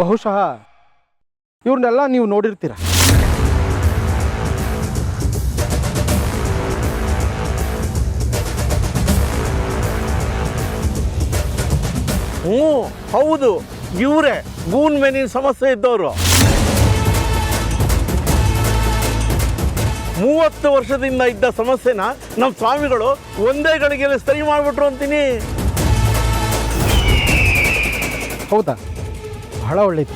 ಬಹುಶಃ ಇವ್ರನ್ನೆಲ್ಲ ನೀವು ನೋಡಿರ್ತೀರ. ಹ್ಞೂ ಹೌದು ಇವರೇ ಗೂನ್ ಮೆನಿನ ಸಮಸ್ಯೆ ಇದ್ದವರು. ಮೂವತ್ತು ವರ್ಷದಿಂದ ಇದ್ದ ಸಮಸ್ಯೆನ ನಮ್ಮ ಸ್ವಾಮಿಗಳು ಒಂದೇ ಗಳಿಗೆಯಲ್ಲಿ ಸರಿ ಮಾಡಿಬಿಟ್ರು ಅಂತೀನಿ. ಹೌದಾ? ಬಹಳ ಒಳ್ಳೆಯದು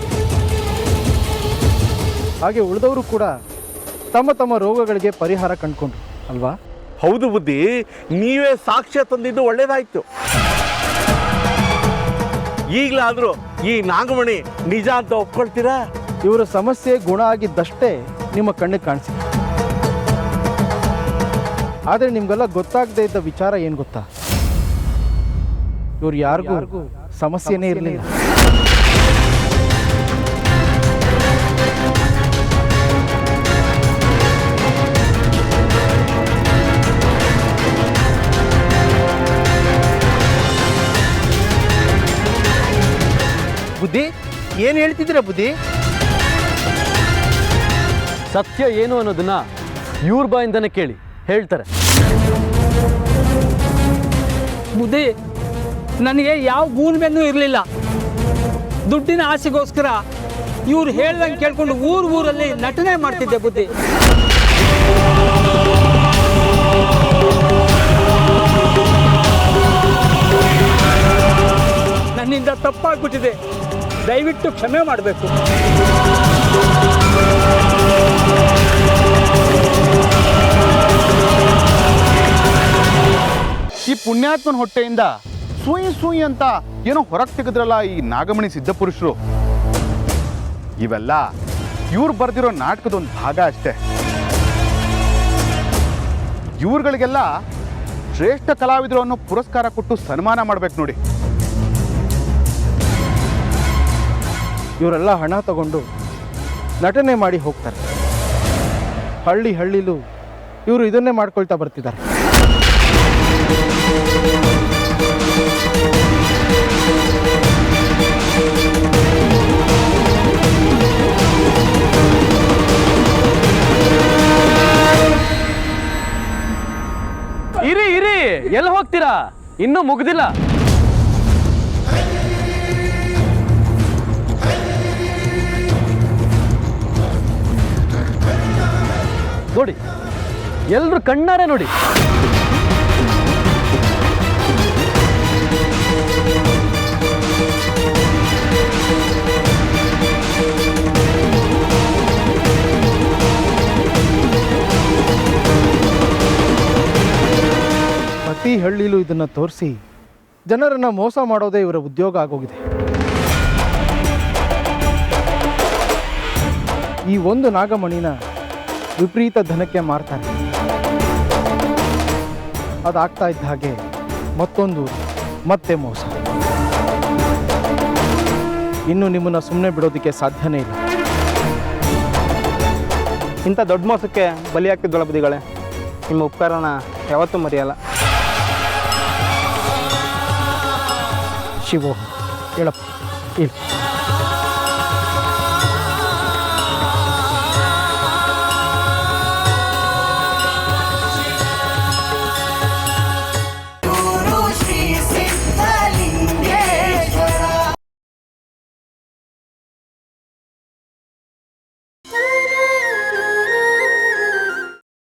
ಹಾಗೆ ಉಳಿದವರು ಕೂಡ ತಮ್ಮ ತಮ್ಮ ರೋಗಗಳಿಗೆ ಪರಿಹಾರ ಕಂಡುಕೊಂಡ್ರು ಅಲ್ವಾ? ಹೌದು ಬುದ್ಧಿ. ನೀವೇ ಸಾಕ್ಷ್ಯ ತಂದಿದ್ದು ಒಳ್ಳೇದಾಯ್ತು. ಈಗಲಾದರೂ ಈ ನಾಗಮಣಿ ನಿಜ ಅಂತ ಒಪ್ಕೊಳ್ತೀರಾ? ಇವರ ಸಮಸ್ಯೆ ಗುಣ ಆಗಿದ್ದಷ್ಟೇ ನಿಮ್ಮ ಕಣ್ಣಿಗೆ ಕಾಣಿಸಿದೆ. ಆದರೆ ನಿಮ್ಗೆಲ್ಲ ಗೊತ್ತಾಗದೇ ಇದ್ದ ವಿಚಾರ ಏನು ಗೊತ್ತಾ? ಇವ್ರು ಯಾರಿಗೂ ಸಮಸ್ಯೆನೇ ಇರಲಿಲ್ಲ. ಏನು ಹೇಳ್ತಿದ್ದೀರಾ ಬುದ್ಧಿ? ಸತ್ಯ ಏನು ಅನ್ನೋದನ್ನ ಇವ್ರ ಬಾಯಿಂದನೇ ಕೇಳಿ ಹೇಳ್ತಾರೆ. ಬುದ್ಧಿ ನನಗೆ ಯಾವ ಗೂನ್ಬೆನ್ನೂ ಇರಲಿಲ್ಲ. ದುಡ್ಡಿನ ಆಸೆಗೋಸ್ಕರ ಇವ್ರು ಹೇಳ್ದಂಗೆ ಕೇಳ್ಕೊಂಡು ಊರು ಊರಲ್ಲಿ ನಟನೆ ಮಾಡ್ತಿದ್ದೆ ಬುದ್ಧಿ. ನನ್ನಿಂದ ತಪ್ಪಾಗ್ಬಿಟ್ಟಿದೆ. ದಯವಿಟ್ಟು ಕ್ಷಮೆ ಮಾಡಬೇಕು. ಈ ಪುಣ್ಯಾತ್ಮನ ಹೊಟ್ಟೆಯಿಂದ ಸೂಯಿ ಸೂಯಿ ಅಂತ ಏನೋ ಹೊರಗೆ ತೆಗೆದ್ರಲ್ಲ ಈ ನಾಗಮಣಿ ಸಿದ್ಧಪುರುಷರು. ಇವೆಲ್ಲ ಇವ್ರು ಬರೆದಿರೋ ನಾಟಕದ ಒಂದು ಭಾಗ ಅಷ್ಟೇ. ಇವ್ರುಗಳಿಗೆಲ್ಲ ಶ್ರೇಷ್ಠ ಕಲಾವಿದರು ಅನ್ನೋ ಪುರಸ್ಕಾರ ಕೊಟ್ಟು ಸನ್ಮಾನ ಮಾಡ್ಬೇಕು ನೋಡಿ. ಇವರೆಲ್ಲ ಹಣ ತಗೊಂಡು ನಟನೆ ಮಾಡಿ ಹೋಗ್ತಾರೆ. ಹಳ್ಳಿ ಹಳ್ಳಿಲೂ ಇವರು ಇದನ್ನೇ ಮಾಡ್ಕೊಳ್ತಾ ಬರ್ತಿದ್ದಾರೆ. ಇರಿ ಇರಿ, ಎಲ್ಲಿ ಹೋಗ್ತೀರಾ? ಇನ್ನೂ ಮುಗ್ದಿಲ್ಲ. ನೋಡಿ. ಎಲ್ಲರೂ ಕಣ್ಣಾರೆ ನೋಡಿ. ಪ್ರತಿ ಹಳ್ಳಿಲೂ ಇದನ್ನು ತೋರಿಸಿ ಜನರನ್ನು ಮೋಸ ಮಾಡೋದೇ ಇವರ ಉದ್ಯೋಗ ಆಗೋಗಿದೆ. ಈ ಒಂದು ನಾಗಮಣಿನ ವಿಪರೀತ ಧನಕ್ಕೆ ಮಾರ್ತಾರೆ. ಅದಾಗ್ತಾ ಇದ್ದ ಹಾಗೆ ಮತ್ತೊಂದು ಮತ್ತೆ ಮೋಸ. ಇನ್ನು ನಿಮ್ಮನ್ನು ಸುಮ್ಮನೆ ಬಿಡೋದಕ್ಕೆ ಸಾಧ್ಯನೇ ಇಲ್ಲ. ಇಂಥ ದೊಡ್ಡ ಮೋಸಕ್ಕೆ ಬಲಿಯಾಗ್ತಿದ್ದೊಳ ಬದಿಗಳೇ ನಿಮ್ಮ ಉಪಕರಣ ಯಾವತ್ತೂ ಮರೆಯಲ್ಲ. ಶಿವೋ ಹೇಳಪ್ಪ ಇಲ್ಲ